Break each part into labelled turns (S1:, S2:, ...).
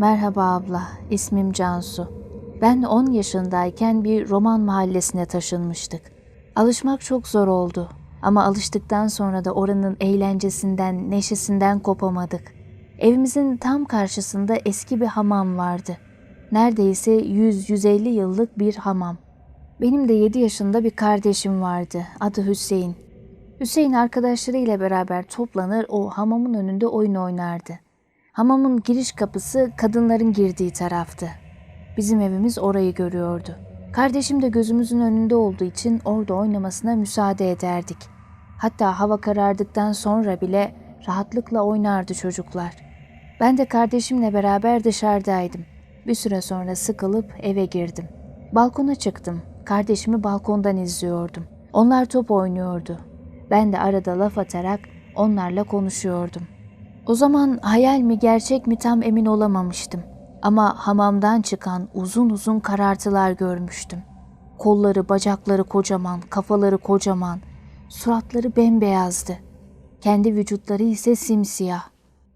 S1: Merhaba abla, ismim Cansu. Ben 10 yaşındayken bir roman mahallesine taşınmıştık. Alışmak çok zor oldu ama alıştıktan sonra da oranın eğlencesinden, neşesinden kopamadık. Evimizin tam karşısında eski bir hamam vardı. Neredeyse 100-150 yıllık bir hamam. Benim de 7 yaşında bir kardeşim vardı. Adı Hüseyin. Hüseyin arkadaşlarıyla beraber toplanır o hamamın önünde oyun oynardı. Hamamın giriş kapısı kadınların girdiği taraftı. Bizim evimiz orayı görüyordu. Kardeşim de gözümüzün önünde olduğu için orada oynamasına müsaade ederdik. Hatta hava karardıktan sonra bile rahatlıkla oynardı çocuklar. Ben de kardeşimle beraber dışarıdaydım. Bir süre sonra sıkılıp eve girdim. Balkona çıktım. Kardeşimi balkondan izliyordum. Onlar top oynuyordu. Ben de arada laf atarak onlarla konuşuyordum. O zaman hayal mi gerçek mi tam emin olamamıştım. Ama hamamdan çıkan uzun uzun karartılar görmüştüm. Kolları, bacakları kocaman, kafaları kocaman, suratları bembeyazdı. Kendi vücutları ise simsiyah.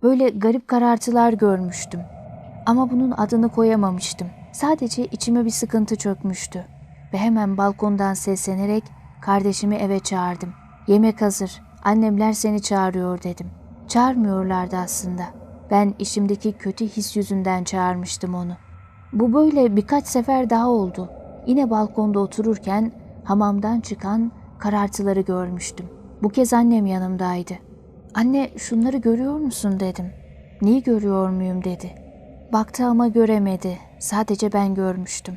S1: Böyle garip karartılar görmüştüm. Ama bunun adını koyamamıştım. Sadece içime bir sıkıntı çökmüştü. Ve hemen balkondan seslenerek kardeşimi eve çağırdım. Yemek hazır, annemler seni çağırıyor dedim. Çağırmıyorlardı aslında. Ben işimdeki kötü his yüzünden çağırmıştım onu. Bu böyle birkaç sefer daha oldu. Yine balkonda otururken hamamdan çıkan karartıları görmüştüm. Bu kez annem yanımdaydı. Anne şunları görüyor musun dedim. Neyi görüyor muyum dedi. Baktı ama göremedi. Sadece ben görmüştüm.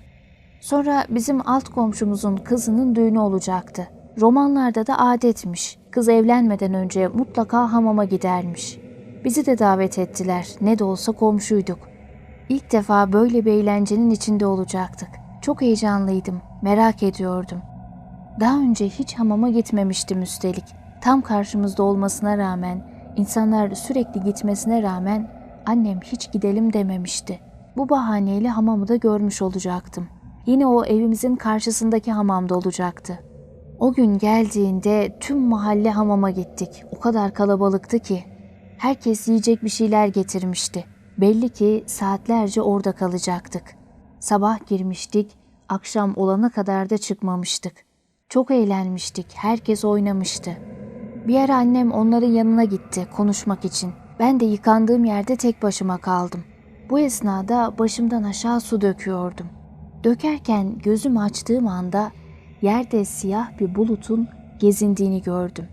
S1: Sonra bizim alt komşumuzun kızının düğünü olacaktı. Romanlarda da adetmiş. Kız evlenmeden önce mutlaka hamama gidermiş. Bizi de davet ettiler. Ne de olsa komşuyduk. İlk defa böyle bir eğlencenin içinde olacaktık. Çok heyecanlıydım. Merak ediyordum. Daha önce hiç hamama gitmemiştim üstelik. Tam karşımızda olmasına rağmen, insanlar sürekli gitmesine rağmen annem hiç gidelim dememişti. Bu bahaneyle hamamı da görmüş olacaktım. Yine o evimizin karşısındaki hamamda olacaktı. O gün geldiğinde tüm mahalle hamama gittik. O kadar kalabalıktı ki. Herkes yiyecek bir şeyler getirmişti. Belli ki saatlerce orada kalacaktık. Sabah girmiştik, akşam olana kadar da çıkmamıştık. Çok eğlenmiştik, herkes oynamıştı. Bir ara annem onların yanına gitti konuşmak için. Ben de yıkandığım yerde tek başıma kaldım. Bu esnada başımdan aşağı su döküyordum. Dökerken gözüm açtığım anda yerde siyah bir bulutun gezindiğini gördüm.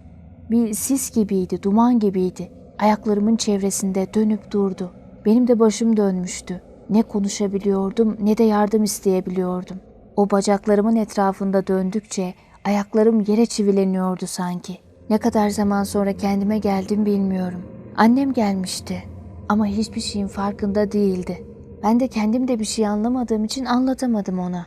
S1: Bir sis gibiydi, duman gibiydi. Ayaklarımın çevresinde dönüp durdu. Benim de başım dönmüştü. Ne konuşabiliyordum ne de yardım isteyebiliyordum. O bacaklarımın etrafında döndükçe ayaklarım yere çivileniyordu sanki. Ne kadar zaman sonra kendime geldim bilmiyorum. Annem gelmişti ama hiçbir şeyin farkında değildi. Ben de kendim de bir şey anlamadığım için anlatamadım ona.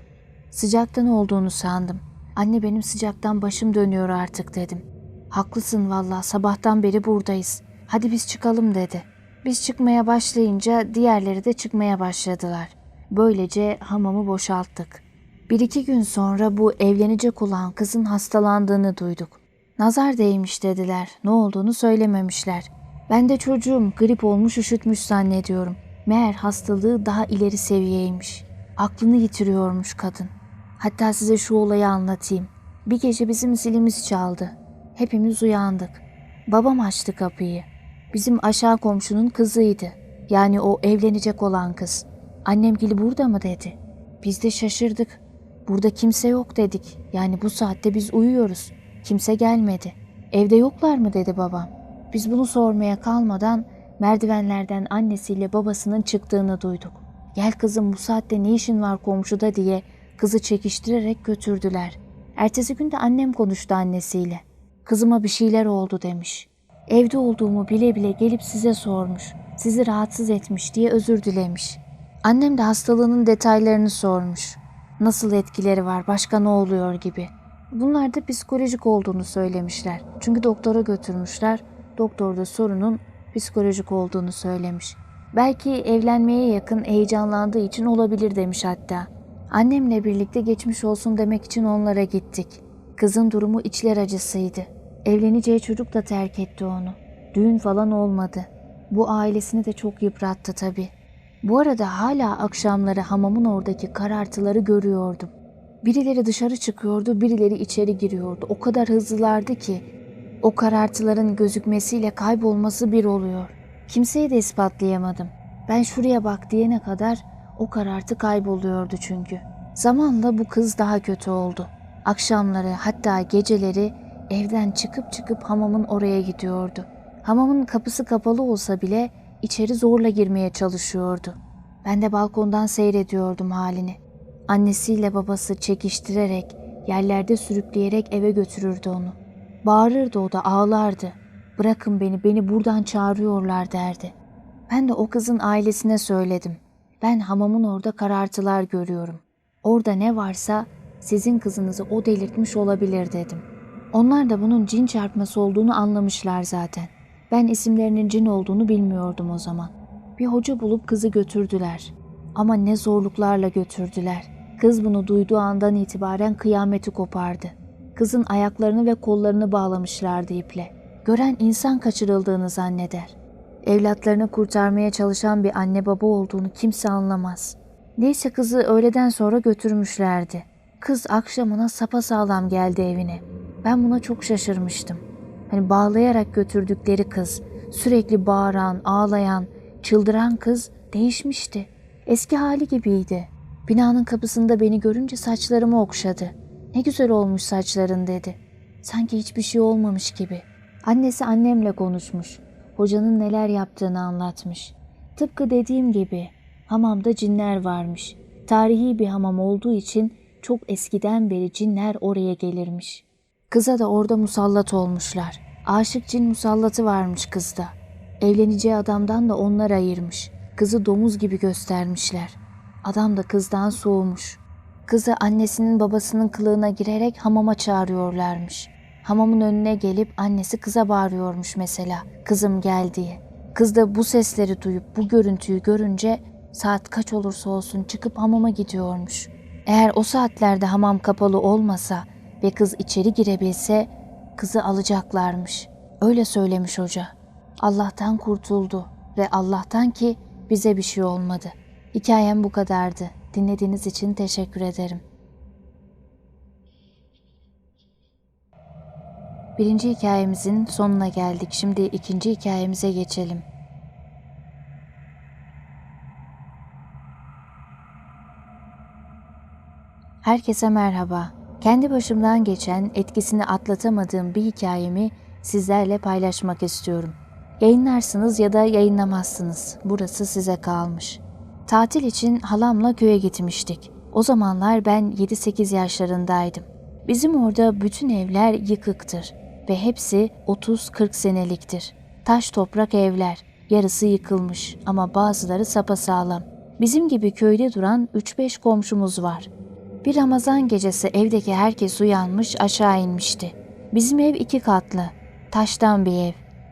S1: Sıcaktan olduğunu sandım. Anne benim sıcaktan başım dönüyor artık dedim. Haklısın valla sabahtan beri buradayız. Hadi biz çıkalım dedi. Biz çıkmaya başlayınca diğerleri de çıkmaya başladılar. Böylece hamamı boşalttık. Bir iki gün sonra bu evlenecek olan kızın hastalandığını duyduk. Nazar değmiş dediler. Ne olduğunu söylememişler. Ben de çocuğum grip olmuş üşütmüş zannediyorum. Meğer hastalığı daha ileri seviyeymiş. Aklını yitiriyormuş kadın. Hatta size şu olayı anlatayım. Bir gece bizim zilimiz çaldı. Hepimiz uyandık. Babam açtı kapıyı. Bizim aşağı komşunun kızıydı. Yani o evlenecek olan kız. Annemgili burada mı dedi. Biz de şaşırdık. Burada kimse yok dedik. Yani bu saatte biz uyuyoruz. Kimse gelmedi. Evde yoklar mı dedi babam. Biz bunu sormaya kalmadan merdivenlerden annesiyle babasının çıktığını duyduk. Gel kızım bu saatte ne işin var komşuda diye kızı çekiştirerek götürdüler. Ertesi gün de annem konuştu annesiyle. Kızıma bir şeyler oldu demiş. Evde olduğumu bile bile gelip size sormuş. Sizi rahatsız etmiş diye özür dilemiş. Annem de hastalığının detaylarını sormuş. Nasıl etkileri var, başka ne oluyor gibi. Bunlar da psikolojik olduğunu söylemişler. Çünkü doktora götürmüşler. Doktor da sorunun psikolojik olduğunu söylemiş. Belki evlenmeye yakın heyecanlandığı için olabilir demiş hatta. Annemle birlikte geçmiş olsun demek için onlara gittik. Kızın durumu içler acısıydı. Evleneceği çocuk da terk etti onu. Düğün falan olmadı. Bu ailesini de çok yıprattı tabii. Bu arada hala akşamları hamamın oradaki karartıları görüyordum. Birileri dışarı çıkıyordu, birileri içeri giriyordu. O kadar hızlılardı ki o karartıların gözükmesiyle kaybolması bir oluyor. Kimseye de ispatlayamadım. Ben şuraya bak diyene kadar o karartı kayboluyordu çünkü. Zamanla bu kız daha kötü oldu. Akşamları hatta geceleri evden çıkıp çıkıp hamamın oraya gidiyordu. Hamamın kapısı kapalı olsa bile içeri zorla girmeye çalışıyordu. Ben de balkondan seyrediyordum halini. Annesiyle babası çekiştirerek, yerlerde sürükleyerek eve götürürdü onu. Bağırırdı o da ağlardı. Bırakın beni, beni buradan çağırıyorlar derdi. Ben de o kızın ailesine söyledim. Ben hamamın orada karartılar görüyorum. Orada ne varsa sizin kızınızı o delirtmiş olabilir dedim. Onlar da bunun cin çarpması olduğunu anlamışlar zaten. Ben isimlerinin cin olduğunu bilmiyordum o zaman. Bir hoca bulup kızı götürdüler. Ama ne zorluklarla götürdüler. Kız bunu duyduğu andan itibaren kıyameti kopardı. Kızın ayaklarını ve kollarını bağlamışlardı iple. Gören insan kaçırıldığını zanneder. Evlatlarını kurtarmaya çalışan bir anne baba olduğunu kimse anlamaz. Neyse kızı öğleden sonra götürmüşlerdi. Kız akşamına sapasağlam geldi evine. Ben buna çok şaşırmıştım. Hani bağlayarak götürdükleri kız, sürekli bağıran, ağlayan, çıldıran kız değişmişti. Eski hali gibiydi. Binanın kapısında beni görünce saçlarımı okşadı. Ne güzel olmuş saçların dedi. Sanki hiçbir şey olmamış gibi. Annesi annemle konuşmuş. Hocanın neler yaptığını anlatmış. Tıpkı dediğim gibi hamamda cinler varmış. Tarihi bir hamam olduğu için çok eskiden beri cinler oraya gelirmiş. Kıza da orada musallat olmuşlar. Aşık cin musallatı varmış kızda. Evleneceği adamdan da onlar ayırmış. Kızı domuz gibi göstermişler. Adam da kızdan soğumuş. Kızı annesinin babasının kılığına girerek hamama çağırıyorlarmış. Hamamın önüne gelip annesi kıza bağırıyormuş mesela. Kızım gel diye. Kız da bu sesleri duyup bu görüntüyü görünce saat kaç olursa olsun çıkıp hamama gidiyormuş. Eğer o saatlerde hamam kapalı olmasa ve kız içeri girebilse kızı alacaklarmış. Öyle söylemiş hoca. Allah'tan kurtuldu ve Allah'tan ki bize bir şey olmadı. Hikayem bu kadardı. Dinlediğiniz için teşekkür ederim. Birinci hikayemizin sonuna geldik. Şimdi ikinci hikayemize geçelim. Herkese merhaba. Kendi başımdan geçen, etkisini atlatamadığım bir hikayemi sizlerle paylaşmak istiyorum. Yayınlarsınız ya da yayınlamazsınız. Burası size kalmış. Tatil için halamla köye gitmiştik. O zamanlar ben 7-8 yaşlarındaydım. Bizim orada bütün evler yıkıktır ve hepsi 30-40 seneliktir. Taş toprak evler, yarısı yıkılmış ama bazıları sapasağlam. Bizim gibi köyde duran 3-5 komşumuz var. Bir Ramazan gecesi evdeki herkes uyanmış aşağı inmişti. Bizim ev iki katlı, taştan bir ev.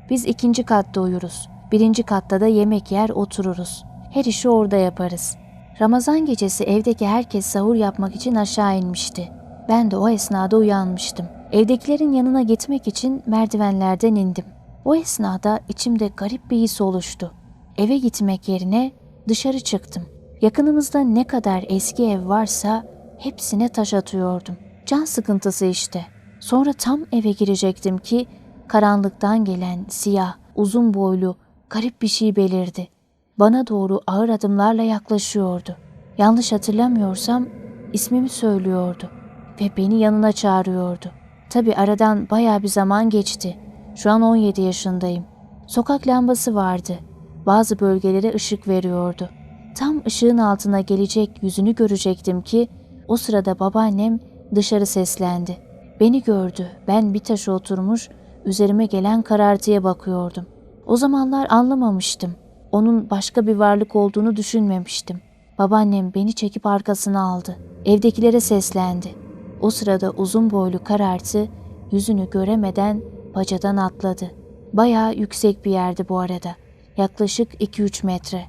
S1: Biz ikinci katta uyuruz. Birinci katta da yemek yer otururuz. Her işi orada yaparız. Ramazan gecesi evdeki herkes sahur yapmak için aşağı inmişti. Ben de o esnada uyanmıştım. Evdekilerin yanına gitmek için merdivenlerden indim. O esnada içimde garip bir his oluştu. Eve gitmek yerine dışarı çıktım. Yakınımızda ne kadar eski ev varsa hepsine taş atıyordum. Can sıkıntısı işte. Sonra tam eve girecektim ki karanlıktan gelen siyah, uzun boylu, garip bir şey belirdi. Bana doğru ağır adımlarla yaklaşıyordu. Yanlış hatırlamıyorsam ismimi söylüyordu ve beni yanına çağırıyordu. Tabi aradan baya bir zaman geçti. Şu an 17 yaşındayım. Sokak lambası vardı. Bazı bölgelere ışık veriyordu. Tam ışığın altına gelecek yüzünü görecektim ki o sırada babaannem dışarı seslendi. Beni gördü. Ben bir taşa oturmuş üzerime gelen karartıya bakıyordum. O zamanlar anlamamıştım. Onun başka bir varlık olduğunu düşünmemiştim. Babaannem beni çekip arkasına aldı. Evdekilere seslendi. O sırada uzun boylu karartı yüzünü göremeden bacadan atladı. Bayağı yüksek bir yerdi bu arada. Yaklaşık 2-3 metre.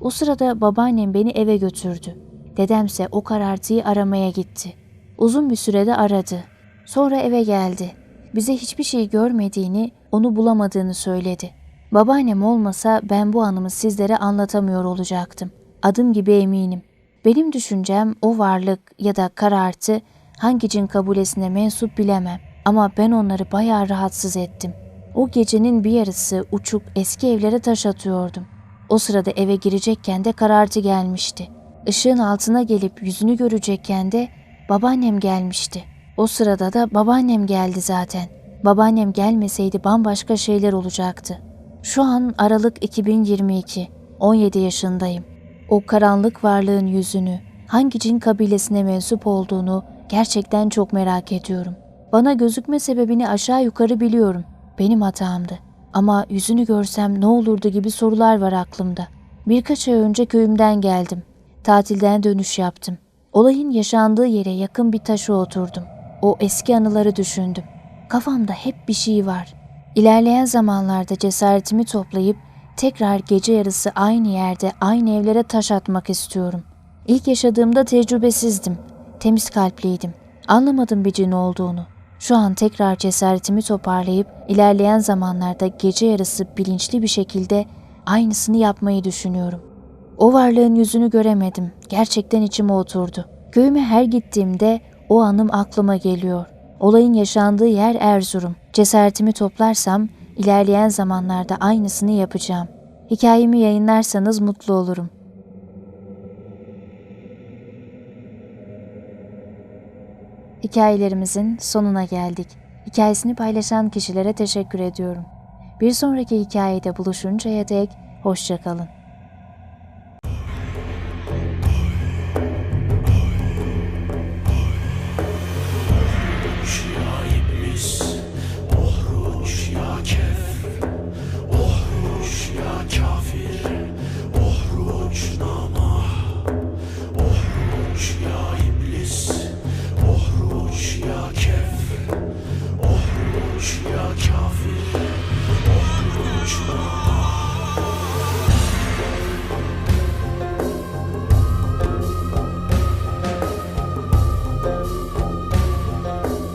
S1: O sırada babaannem beni eve götürdü. Dedemse o karartıyı aramaya gitti. Uzun bir sürede aradı. Sonra eve geldi. Bize hiçbir şey görmediğini, onu bulamadığını söyledi. Babaannem olmasa ben bu anımı sizlere anlatamıyor olacaktım. Adım gibi eminim. Benim düşüncem o varlık ya da karartı hangi cin kabulesine mensup bilemem. Ama ben onları bayağı rahatsız ettim. O gecenin bir yarısı uçuk eski evlere taş atıyordum. O sırada eve girecekken de karartı gelmişti. Işığın altına gelip yüzünü görecekken de babaannem gelmişti. O sırada da babaannem geldi zaten. Babaannem gelmeseydi bambaşka şeyler olacaktı. Şu an Aralık 2022. 17 yaşındayım. O karanlık varlığın yüzünü, hangi cin kabilesine mensup olduğunu gerçekten çok merak ediyorum. Bana gözükme sebebini aşağı yukarı biliyorum. Benim hatamdı. Ama yüzünü görsem ne olurdu gibi sorular var aklımda. Birkaç ay önce köyümden geldim. Tatilden dönüş yaptım. Olayın yaşandığı yere yakın bir taşa oturdum. O eski anıları düşündüm. Kafamda hep bir şey var. İlerleyen zamanlarda cesaretimi toplayıp tekrar gece yarısı aynı yerde aynı evlere taş atmak istiyorum. İlk yaşadığımda tecrübesizdim. Temiz kalpliydim. Anlamadım bir cin olduğunu. Şu an tekrar cesaretimi toparlayıp ilerleyen zamanlarda gece yarısı bilinçli bir şekilde aynısını yapmayı düşünüyorum. O varlığın yüzünü göremedim. Gerçekten içime oturdu. Köyüme her gittiğimde o anım aklıma geliyor. Olayın yaşandığı yer Erzurum. Cesaretimi toplarsam ilerleyen zamanlarda aynısını yapacağım. Hikayemi yayınlarsanız mutlu olurum. Hikayelerimizin sonuna geldik. Hikayesini paylaşan kişilere teşekkür ediyorum. Bir sonraki hikayede buluşuncaya dek hoşçakalın.